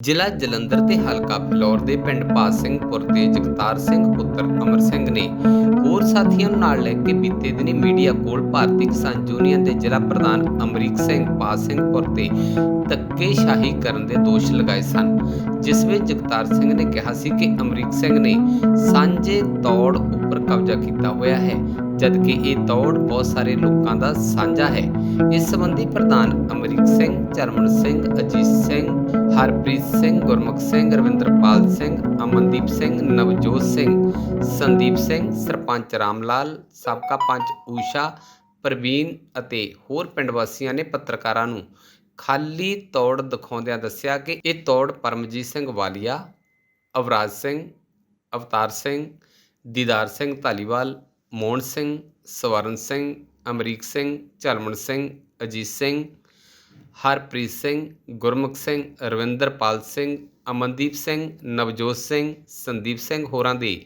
ਜ਼ਿਲ੍ਹਾ ਜਲੰਧਰ ਦੇ ਹਲਕਾ ਫਲੌਰ ਦੇ ਪਿੰਡ ਪਾਸ ਸਿੰਘਪੁਰ ਦੇ ਜਗਤਾਰ ਸਿੰਘ ਪੁੱਤਰ ਅਮਰ ਸਿੰਘ ਨੇ ਹੋਰ ਸਾਥੀਆਂ ਨੂੰ ਨਾਲ ਲੈ ਕੇ ਬੀਤੇ ਦਿਨੀ ਮੀਡੀਆ ਕੋਲ ਭਾਰਤੀ ਕਿਸਾਨ ਯੂਨੀਅਨ ਦੇ ਜ਼ਿਲ੍ਹਾ ਪ੍ਰਧਾਨ ਅਮਰੀਕ ਸਿੰਘ ਪਾਸ ਸਿੰਘਪੁਰ ਤੇ ਧੱਕੇਸ਼ਾਹੀ ਕਰਨ ਦੇ ਦੋਸ਼ ਲਗਾਏ ਸਨ, ਜਿਸ ਵਿੱਚ ਜਗਤਾਰ ਸਿੰਘ ਨੇ ਕਿਹਾ ਸੀ ਕਿ ਅਮਰੀਕ ਸਿੰਘ ਨੇ ਸਾਂਝੇ ਤੌੜ ਉੱਪਰ ਕਬਜ਼ਾ ਕੀਤਾ ਹੋਇਆ ਹੈ। ਜਦਕਿ ਇਹ ਦੌੜ ਬਹੁਤ ਸਾਰੇ ਲੋਕਾਂ ਦਾ ਸਾਂਝਾ ਹੈ। ਇਸ ਸੰਬੰਧੀ ਪ੍ਰਧਾਨ ਅਮਰੀਕ ਸਿੰਘ, ਚਰਮਨ ਸਿੰਘ, ਅਜੀਤ ਸਿੰਘ, ਹਰਪ੍ਰੀਤ ਸਿੰਘ, ਗੁਰਮੁਖ ਸਿੰਘ, ਰਵਿੰਦਰਪਾਲ ਸਿੰਘ, ਅਮਨਦੀਪ ਸਿੰਘ, ਨਵਜੋਤ ਸਿੰਘ, ਸੰਦੀਪ ਸਿੰਘ, ਸਰਪੰਚ ਰਾਮਲਾਲ, ਸਾਬਕਾ ਪੰਚ ਊਸ਼ਾ, ਪ੍ਰਵੀਨ ਅਤੇ ਹੋਰ ਪਿੰਡ ਵਾਸੀਆਂ ਨੇ ਪੱਤਰਕਾਰਾਂ ਨੂੰ ਖਾਲੀ ਤੌੜ ਦਿਖਾਉਂਦਿਆਂ ਦੱਸਿਆ ਕਿ ਇਹ ਤੌੜ ਪਰਮਜੀਤ ਸਿੰਘ ਵਾਲੀਆ, ਅਵਰਾਜ ਸਿੰਘ, ਅਵਤਾਰ ਸਿੰਘ, ਦੀਦਾਰ ਸਿੰਘ ਧਾਲੀਵਾਲ ਮੋਹਨ ਸਿੰਘ, ਸਵਰਨ ਸਿੰਘ, ਅਮਰੀਕ ਸਿੰਘ, ਝਲਮਣ ਸਿੰਘ, ਅਜੀਤ ਸਿੰਘ, ਹਰਪ੍ਰੀਤ ਸਿੰਘ, ਗੁਰਮੁਖ ਸਿੰਘ, ਰਵਿੰਦਰਪਾਲ ਸਿੰਘ, ਅਮਨਦੀਪ ਸਿੰਘ, ਨਵਜੋਤ ਸਿੰਘ, ਸੰਦੀਪ ਸਿੰਘ ਹੋਰਾਂ ਦੇ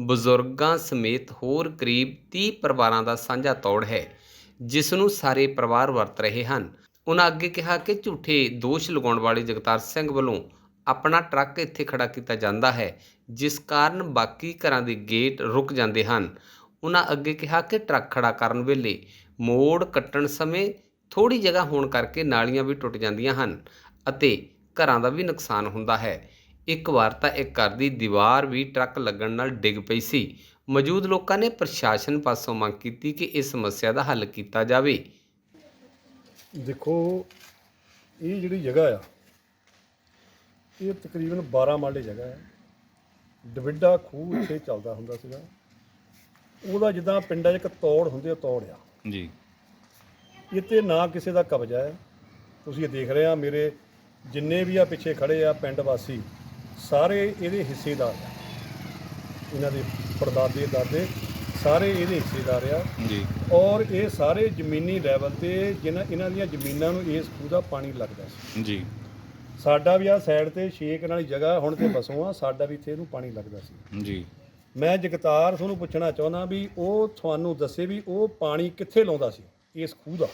ਬਜ਼ੁਰਗਾਂ ਸਮੇਤ ਹੋਰ ਕਰੀਬ 30 ਪਰਿਵਾਰਾਂ ਦਾ ਸਾਂਝਾ ਤੌੜ ਹੈ, ਜਿਸ ਨੂੰ ਸਾਰੇ ਪਰਿਵਾਰ ਵਰਤ ਰਹੇ ਹਨ। ਉਹਨਾਂ ਅੱਗੇ ਕਿਹਾ ਕਿ ਝੂਠੇ ਦੋਸ਼ ਲਗਾਉਣ ਵਾਲੇ ਜਗਤਾਰ ਸਿੰਘ ਵੱਲੋਂ ਆਪਣਾ ਟਰੱਕ ਇੱਥੇ ਖੜਾ ਕੀਤਾ ਜਾਂਦਾ ਹੈ, ਜਿਸ ਕਾਰਨ ਬਾਕੀ ਘਰਾਂ ਦੇ ਗੇਟ ਰੁਕ ਜਾਂਦੇ ਹਨ। ਉਹਨਾਂ ਅੱਗੇ ਕਿਹਾ ਕਿ ਟਰੱਕ ਖੜਾ ਕਰਨ ਵੇਲੇ ਮੋੜ ਕੱਟਣ ਸਮੇਂ ਥੋੜੀ ਜਗ੍ਹਾ ਹੋਣ ਕਰਕੇ ਨਾਲੀਆਂ ਵੀ ਟੁੱਟ ਜਾਂਦੀਆਂ ਹਨ ਅਤੇ ਘਰਾਂ ਦਾ ਵੀ ਨੁਕਸਾਨ ਹੁੰਦਾ ਹੈ। ਇੱਕ ਵਾਰ ਤਾਂ ਇੱਕ ਘਰ ਦੀ ਦੀਵਾਰ ਵੀ ਟਰੱਕ ਲੱਗਣ ਨਾਲ ਡਿੱਗ ਪਈ ਸੀ। ਮੌਜੂਦ ਲੋਕਾਂ ਨੇ ਪ੍ਰਸ਼ਾਸਨ ਪਾਸੋਂ ਮੰਗ ਕੀਤੀ ਕਿ ਇਸ ਸਮੱਸਿਆ ਦਾ ਹੱਲ ਕੀਤਾ ਜਾਵੇ। ਦੇਖੋ, ਇਹ ਜਿਹੜੀ ਜਗ੍ਹਾ ਆ, ਇਹ ਤਕਰੀਬਨ 12 ਮਾਲੇ ਜਗ੍ਹਾ ਹੈ। ਡਵਿੱਡਾ ਖੂਹ ਇੱਥੇ ਚੱਲਦਾ ਹੁੰਦਾ ਸੀਗਾ। ਉਹਦਾ ਜਿੱਦਾਂ ਪਿੰਡਾਂ 'ਚ ਇੱਕ ਤੋੜ ਹੁੰਦੀ ਆ ਤੋੜ ਆ। ਜੀ। ਤੇ ਨਾ ਕਿਸੇ ਦਾ ਕਬਜ਼ਾ ਹੈ। ਤੁਸੀਂ ਇਹ ਦੇਖ ਰਹੇ ਆ ਮੇਰੇ ਜਿੰਨੇ ਵੀ ਆ ਪਿੱਛੇ ਖੜੇ ਆ ਪਿੰਡ ਵਾਸੀ ਸਾਰੇ ਇਹਦੇ ਹਿੱਸੇਦਾਰ ਆ। ਇਹਨਾਂ ਦੇ ਪੜਦਾਦੇ ਦਾਦੇ ਸਾਰੇ ਇਹਦੇ ਹਿੱਸੇਦਾਰ ਆ। ਜੀ। ਔਰ ਇਹ ਸਾਰੇ ਜ਼ਮੀਨੀ ਲੈਵਲ ਤੇ ਜਿਨ੍ਹਾਂ ਇਹਨਾਂ ਦੀਆਂ ਜ਼ਮੀਨਾਂ ਨੂੰ ਇਸ ਖੂਹ ਦਾ ਪਾਣੀ ਲੱਗਦਾ ਸੀ। ਜੀ। ਸਾਡਾ ਵੀ ਆ ਸਾਈਡ ਤੇ ਛੇ ਕਨਾਲ ਜਗ੍ਹਾ ਹੁਣ ਤੇ ਬਸੋਂ ਆ ਸਾਡਾ ਵੀ ਇੱਥੇ ਇਹਨੂੰ ਪਾਣੀ ਲੱਗਦਾ ਸੀ। ਜੀ। ਮੈਂ ਜਗਤਾਰ ਤੁਹਾਨੂੰ ਪੁੱਛਣਾ ਚਾਹੁੰਦਾ ਵੀ ਉਹ ਤੁਹਾਨੂੰ ਦੱਸੇ ਵੀ ਉਹ ਪਾਣੀ ਕਿੱਥੇ ਲਾਉਂਦਾ ਸੀ ਇਸ ਖੂਹ ਦਾ?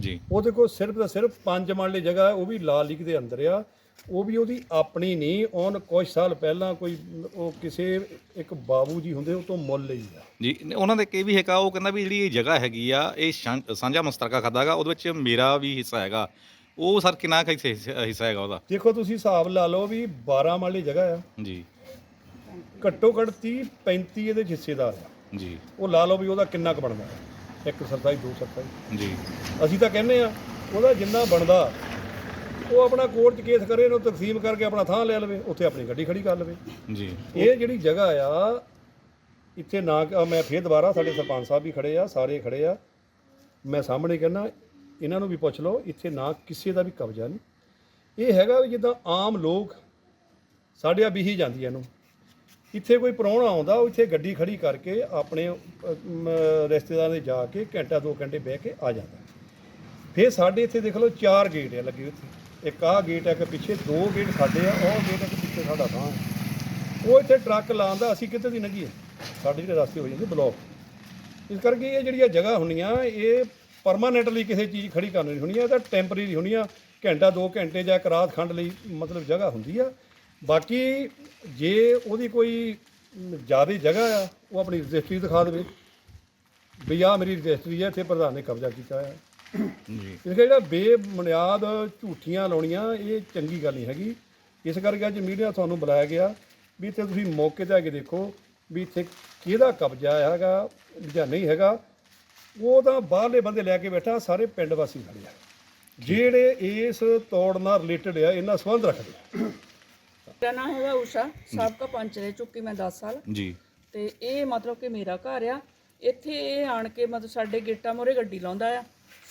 ਜੀ। ਉਹਦੇ ਕੋਲ ਸਿਰਫ ਤਾਂ ਸਿਰਫ ਪੰਜ ਮਰਲੇ ਜਗ੍ਹਾ ਹੈ ਉਹ ਵੀ ਲਾਲ ਲੀਕ ਦੇ ਅੰਦਰ ਆ। ਉਹ ਵੀ ਉਹਦੀ ਆਪਣੀ ਨਹੀਂ ਉਹਨ ਕੁਝ ਸਾਲ ਪਹਿਲਾਂ ਕੋਈ ਉਹ ਕਿਸੇ ਇੱਕ ਬਾਬੂ ਜੀ ਹੁੰਦੇ ਉਹ ਤੋਂ ਮੁੱਲ ਲਈ ਆ। ਜੀ ਉਹਨਾਂ ਦੇ ਕੀ ਵੀ ਹੈਗਾ ਉਹ ਕਹਿੰਦਾ ਵੀ ਜਿਹੜੀ ਇਹ ਜਗ੍ਹਾ ਹੈਗੀ ਆ ਇਹ ਸਾਂਝਾ ਮਸਤਰਕਾ ਖਾਦਾਗਾ ਉਹਦੇ ਵਿੱਚ ਮੇਰਾ ਵੀ ਹਿੱਸਾ ਹੈਗਾ। ਉਹ ਸਰ ਕਿੰਨਾ ਹਿੱਸਾ ਹੈਗਾ ਉਹਦਾ? ਦੇਖੋ ਤੁਸੀਂ ਹਿਸਾਬ ਲਾ ਲਓ ਵੀ 12 ਮਰਲੇ ਜਗ੍ਹਾ ਆ। ਜੀ। ਘੱਟੋ ਘੱਟ 30 35 ਇਹਦੇ ਹਿੱਸੇਦਾਰ ਆ। ਜੀ। ਉਹ ਲਾ ਲਓ ਵੀ ਉਹਦਾ ਕਿੰਨਾ ਕੁ ਬਣਦਾ ਹੈ। ਇੱਕ ਸਰਤਾਈ ਦੋ ਸਰਤਾਈ ਜੀ। ਅਸੀਂ ਤਾਂ ਕਹਿੰਦੇ ਆ ਉਹਦਾ ਜਿੰਨਾ ਬਣਦਾ ਉਹ ਆਪਣਾ ਕੋਰਟ 'ਚ ਕੇਸ ਕਰੇ ਇਹਨੂੰ ਤਕਸੀਮ ਕਰਕੇ ਆਪਣਾ ਥਾਂ ਲੈ ਲਵੇ ਉੱਥੇ ਆਪਣੀ ਗੱਡੀ ਖੜੀ ਕਰ ਲਵੇ। ਜੀ। ਇਹ ਜਿਹੜੀ ਜਗ੍ਹਾ ਆ ਇੱਥੇ ਨਾ ਕਿ- ਮੈਂ ਫੇਰ ਦੁਬਾਰਾ ਸਾਡੇ ਸਰਪੰਚ ਸਾਹਿਬ ਵੀ ਖੜੇ ਆ ਸਾਰੇ ਖੜੇ ਆ। ਮੈਂ ਸਾਹਮਣੇ ਕਹਿੰਦਾ ਇਹਨਾਂ ਨੂੰ ਵੀ ਪੁੱਛ ਲਓ ਇੱਥੇ ਨਾ ਕਿਸੇ ਦਾ ਵੀ ਕਬਜ਼ਾ ਨਹੀਂ। ਇਹ ਹੈਗਾ ਵੀ ਜਿੱਦਾਂ ਆਮ ਲੋਕ ਸਾਡੇ ਆ ਬੀਹੀ ਜਾਂਦੀ ਆ ਇਹਨੂੰ। ਇੱਥੇ ਕੋਈ ਪ੍ਰਾਹੁਣਾ ਆਉਂਦਾ ਉਹ ਇੱਥੇ ਗੱਡੀ ਖੜੀ ਕਰਕੇ ਆਪਣੇ ਅ, ਰਿਸ਼ਤੇਦਾਰਾਂ ਦੇ ਜਾ ਕੇ ਘੰਟਾ ਦੋ ਘੰਟੇ ਬਹਿ ਕੇ ਆ ਜਾਂਦਾ। ਫਿਰ ਸਾਡੇ ਇੱਥੇ ਦੇਖ ਲਓ ਚਾਰ ਗੇਟ ਆ ਲੱਗੇ ਉੱਥੇ ਇੱਕ ਆਹ ਗੇਟ ਹੈ ਕਿ ਪਿੱਛੇ ਦੋ ਗੇਟ ਸਾਡੇ ਆ ਉਹ ਗੇਟ ਹੈ ਕਿ ਪਿੱਛੇ ਸਾਡਾ ਥਾਂ ਹੈ ਉਹ ਇੱਥੇ ਟਰੱਕ ਲਾਉਂਦਾ ਅਸੀਂ ਕਿੱਥੇ ਦੀ ਲੰਘੀਏ? ਸਾਡੇ ਜਿਹੜੇ ਰਸਤੇ ਹੋ ਜਾਂਦੇ ਬਲੌਕ ਇਸ ਕਰਕੇ ਇਹ ਜਿਹੜੀਆਂ ਜਗ੍ਹਾ ਹੁੰਦੀਆਂ ਇਹ ਪਰਮਾਨੈਂਟਲੀ ਕਿਸੇ ਚੀਜ਼ ਖੜੀ ਕਰਨੀ ਨਹੀਂ ਹੁੰਦੀਆਂ ਇਹ ਤਾਂ ਟੈਂਪਰੇਰੀ ਹੁੰਦੀਆਂ। ਘੰਟਾ ਦੋ ਘੰਟੇ ਜਾਂ ਇੱਕ ਰਾਤ ਖੰਡ ਲਈ ਮਤਲਬ ਜਗ੍ਹਾ ਹੁੰਦੀ ਆ। ਬਾਕੀ ਜੇ ਉਹਦੀ ਕੋਈ ਜ਼ਿਆਦਾ ਜਗ੍ਹਾ ਆ ਉਹ ਆਪਣੀ ਰਜਿਸਟਰੀ ਦਿਖਾ ਦੇਵੇ। ਵੀ ਆਹ ਮੇਰੀ ਰਜਿਸਟਰੀ ਹੈ ਇੱਥੇ ਪ੍ਰਧਾਨ ਨੇ ਕਬਜ਼ਾ ਕੀਤਾ ਹੈ ਜੀ। ਇਸ ਜਿਹੜਾ ਬੇਬੁਨਿਆਦ ਝੂਠੀਆਂ ਲਾਉਣੀਆਂ ਇਹ ਚੰਗੀ ਗੱਲ ਨਹੀਂ ਹੈਗੀ। ਇਸ ਕਰਕੇ ਅੱਜ ਮੀਡੀਆ ਤੁਹਾਨੂੰ ਬੁਲਾਇਆ ਗਿਆ ਵੀ ਇੱਥੇ ਤੁਸੀਂ ਮੌਕੇ ਤੇ ਆ ਕੇ ਦੇਖੋ ਵੀ ਇੱਥੇ ਕਿਹਦਾ ਕਬਜ਼ਾ ਹੈਗਾ ਜਾਂ ਨਹੀਂ ਹੈਗਾ। ਉਹ ਤਾਂ ਬਾਹਰਲੇ ਬੰਦੇ ਲੈ ਕੇ ਬੈਠਾ ਸਾਰੇ ਪਿੰਡ ਵਾਸੀ ਖੜੇ ਆ। ਜਿਹੜੇ ਇਸ ਤੋੜ ਨਾਲ ਰਿਲੇਟਡ ਆ ਇਹਨਾਂ ਸੰਬੰਧ ਰੱਖਦੇ ਆ। ਮੇਰਾ ਨਾਮ ਹੈਗਾ ਊਸ਼ਾ। ਸਾਬਕਾ ਪੰਚ ਰਹਿ ਚੁੱਕੀ ਮੈਂ 10 ਸਾਲ। ਜੀ। ਤੇ ਇਹ ਮਤਲਬ ਕਿ ਮੇਰਾ ਘਰ ਆ। ਇੱਥੇ ਇਹ ਆਣ ਕੇ ਮਤਲਬ ਸਾਡੇ ਗੇਟਾਂ ਮੋਰੇ ਗੱਡੀ ਲਾਉਂਦਾ ਆ।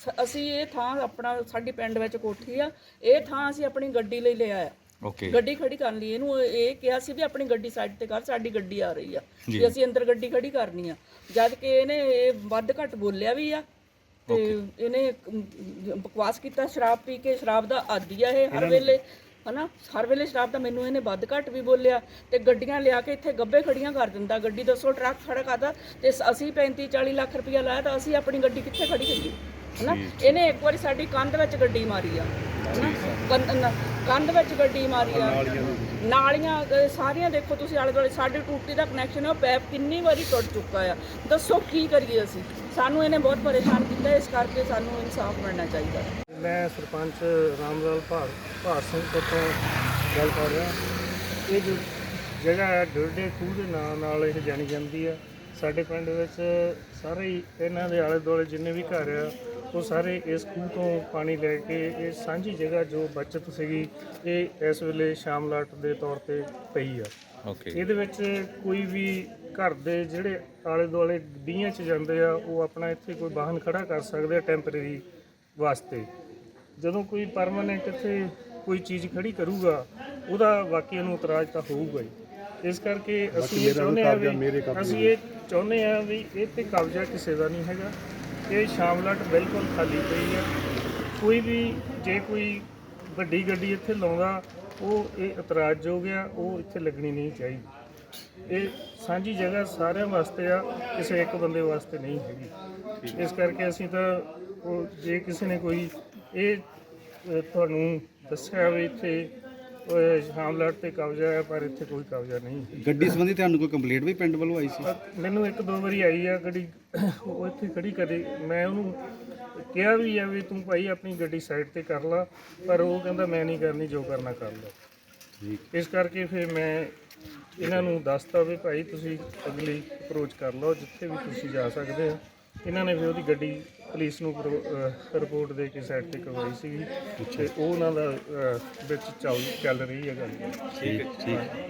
ਸ- ਅਸੀਂ ਇਹ ਥਾਂ ਆਪਣਾ ਸਾਡੀ ਪਿੰਡ ਵਿੱਚ ਕੋਠੀ ਆ। ਇਹ ਥਾਂ ਅਸੀਂ ਆਪਣੀ ਗੱਡੀ ਲਈ ਲਿਆ ਆ। ਓਕੇ। ਗੱਡੀ ਖੜੀ ਕਰਨ ਲਈ ਇਹਨੂੰ ਇਹ ਕਿਹਾ ਸੀ ਵੀ ਆਪਣੀ ਗੱਡੀ ਸਾਈਡ ਤੇ ਕਰ ਸਾਡੀ ਗੱਡੀ ਆ ਰਹੀ ਆ। ਵੀ ਅਸੀਂ ਅੰਦਰ ਗੱਡੀ ਖੜੀ ਕਰਨੀ ਆ। ਜਦ ਕਿ ਇਹਨੇ ਇਹ ਵੱਧ ਘੱਟ ਬੋਲਿਆ ਵੀ ਆ। ਤੇ ਇਹਨੇ ਅਮ, ਬਕਵਾਸ ਕੀਤਾ ਸ਼ਰਾਬ ਪੀ ਕੇ। ਸ਼ਰਾਬ ਦਾ ਆਦੀ ਆ ਇਹ ਹਰ ਵੇਲੇ। ਹਨਾ? ਹਰ ਵੇਲੇ ਸ਼ਰਾਬ ਦਾ ਮੈਨੂੰ ਇਹਨੇ ਵੱਧ ਘੱਟ ਵੀ ਬੋਲਿਆ ਤੇ ਗੱਡੀਆਂ ਲਿਆ ਕੇ ਇੱਥੇ ਗੱਬੇ ਖੜੀਆਂ ਕਰ ਦਿੰਦਾ। ਗੱਡੀ ਦੱਸੋ ਟਰੱਕ ਖੜਾ ਕਰਦਾ ਤੇ ਅਸੀਂ 35 40 ਲੱਖ ਰੁਪਇਆ ਲਾਇਆ ਤਾਂ ਅਸੀਂ ਆਪਣੀ ਗੱਡੀ ਕਿੱਥੇ ਖੜੀ ਕਰੀਏ? ਹਨਾ? ਇਹਨੇ ਇੱਕ ਵਾਰੀ ਸਾਡੀ ਕੰਧ ਵਿੱਚ ਗੱਡੀ ਮਾਰੀ ਆ। ਹਨਾ? ਕੰਧ ਵਿੱਚ ਗੱਡੀ ਮਾਰੀ ਆ। ਨਾਲੀਆਂ ਸਾਰੀਆਂ ਦੇਖੋ ਤੁਸੀਂ ਆਲੇ ਦੁਆਲੇ ਸਾਡੀ ਟੂਟੀ ਦਾ ਕਨੈਕਸ਼ਨ ਹੈ ਉਹ ਪੈਪ ਕਿੰਨੀ ਵਾਰੀ ਟੁੱਟ ਚੁੱਕਾ ਆ। ਦੱਸੋ ਕੀ ਕਰੀਏ ਅਸੀਂ? ਸਾਨੂੰ ਇਹਨੇ ਬਹੁਤ ਪਰੇਸ਼ਾਨ ਕੀਤਾ ਇਸ ਕਰਕੇ ਸਾਨੂੰ ਇਨਸਾਫ ਮਿਲਣਾ ਚਾਹੀਦਾ। ਮੈਂ ਸਰਪੰਚ ਰਾਮਲਾਲ ਭਾਰ ਭਾਰ ਸਿੰਘ ਤੋਂ ਗੱਲ ਕਰ ਰਿਹਾ। ਇਹ ਜੋ ਜਗ੍ਹਾ ਹੈ ਡੁਰਡੇ ਖੂਹ ਦੇ ਨਾਂ ਨਾਲ ਇਹ ਜਾਣੀ ਜਾਂਦੀ ਆ। ਸਾਡੇ ਪਿੰਡ ਵਿੱਚ ਸਾਰੇ ਹੀ ਇਹਨਾਂ ਦੇ ਆਲੇ ਦੁਆਲੇ ਜਿੰਨੇ ਵੀ ਘਰ ਆ ਉਹ ਸਾਰੇ ਇਸ ਖੂਹ ਤੋਂ ਪਾਣੀ ਲੈ ਕੇ ਇਹ ਸਾਂਝੀ ਜਗ੍ਹਾ ਜੋ ਬਚਤ ਸੀਗੀ ਇਹ ਇਸ ਵੇਲੇ ਸ਼ਾਮਲਾਟ ਦੇ ਤੌਰ ਤੇ ਪਈ ਆ। ਓਕੇ ਇਹਦੇ ਵਿੱਚ ਕੋਈ ਵੀ ਘਰ ਦੇ ਜਿਹੜੇ ਆਲੇ ਦੁਆਲੇ ਡੀਆਂ 'ਚ ਜਾਂਦੇ ਆ ਉਹ ਆਪਣਾ ਇੱਥੇ ਕੋਈ ਵਾਹਨ ਖੜਾ ਕਰ ਸਕਦੇ ਆ ਟੈਂਪਰੇਰੀ ਵਾਸਤੇ। ਜਦੋਂ ਕੋਈ ਪਰਮਾਨੈਂਟ ਇੱਥੇ ਕੋਈ ਚੀਜ਼ ਖੜੀ ਕਰੂਗਾ ਉਹਦਾ ਵਾਕਿਆ ਨੂੰ ਇਤਰਾਜ਼ ਤਾਂ ਹੋਊਗਾ ਹੀ। ਇਸ ਕਰਕੇ ਅਸੀਂ ਇਹ ਚਾਹੁੰਦੇ ਆ ਵੀ ਅਸੀਂ ਇਹ ਚਾਹੁੰਦੇ ਆ ਵੀ ਇਹ ਤੇ ਕਬਜ਼ਾ ਕਿਸੇ ਦਾ ਨਹੀਂ ਹੈਗਾ। ਇਹ ਸ਼ਾਮਲਾਟ ਬਿਲਕੁਲ ਖਾਲੀ ਪਈ ਆ ਕੋਈ ਵੀ ਜੇ ਕੋਈ ਵੱਡੀ ਗੱਡੀ ਇੱਥੇ ਲਾਉਂਦਾ ਉਹ ਇਹ ਇਤਰਾਜ਼ਯੋਗ ਆ ਉਹ ਇੱਥੇ ਲੱਗਣੀ ਨਹੀਂ ਚਾਹੀਦੀ। ਇਹ ਸਾਂਝੀ ਜਗ੍ਹਾ ਸਾਰਿਆਂ ਵਾਸਤੇ ਆ ਕਿਸੇ ਇੱਕ ਬੰਦੇ ਵਾਸਤੇ ਨਹੀਂ ਹੈਗੀ। ਇਸ ਕਰਕੇ ਅਸੀਂ ਤਾਂ ਉਹ ਜੇ ਕਿਸੇ ਨੇ ਕੋਈ ਇਹ ਅ, ਤੁਹਾਨੂੰ ਦੱਸਿਆ ਵੀ ਇੱਥੇ ਅ, ਸ਼ਾਮਲਾਟ ਤੇ ਕਬਜ਼ਾ ਹੈ ਪਰ ਇੱਥੇ ਕੋਈ ਕਬਜ਼ਾ ਨਹੀਂ ਗੱਡੀ ਸੰਬੰਧੀ ਤੁਹਾਨੂੰ ਕੋਈ ਕੰਪਲੇਂਟ ਵੀ ਪਿੰਡ ਵੱਲੋਂ ਆਈ ਸੀ? ਮੈਨੂੰ ਇੱਕ ਦੋ ਵਾਰੀ ਆਈ ਆ ਗੱਡੀ ਉਹ ਇੱਥੇ ਖੜੀ ਕਰੇ ਮੈਂ ਉਹਨੂੰ ਕਿਹਾ ਵੀ ਆ ਵੀ ਤੂੰ ਭਾਈ ਆਪਣੀ ਗੱਡੀ ਸਾਈਡ ਤੇ ਕਰ ਲਾ ਪਰ ਉਹ ਕਹਿੰਦਾ ਮੈਂ ਨਹੀਂ ਕਰਨੀ ਜੋ ਕਰਨਾ ਕਰ ਲਓ। ਇਸ ਕਰਕੇ ਫਿਰ ਮੈਂ ਇਹਨਾਂ ਨੂੰ ਦੱਸਤਾ ਵੀ ਭਾਈ ਤੁਸੀਂ ਅਗਲੀ ਅਪਰੋਚ ਕਰ ਲਓ ਜਿੱਥੇ ਵੀ ਤੁਸੀਂ ਜਾ ਸਕਦੇ ਹੋ। ਇਹਨਾਂ ਨੇ ਫਿਰ ਉਹਦੀ ਗੱਡੀ ਪੁਲਿਸ ਨੂੰ ਰਿਪੋਰਟ ਦੇ ਕੇ ਸਾਈਡ ਤੇ ਕਰਵਾਈ ਸੀਗੀ ਤੇ ਉਹ ਉਹਨਾਂ ਦਾ ਅਹ, ਵਿੱਚ ਚੱਲ ਚੱਲ ਰਹੀ ਹੈ ਗੱਲ। ਠੀਕ ਠੀਕ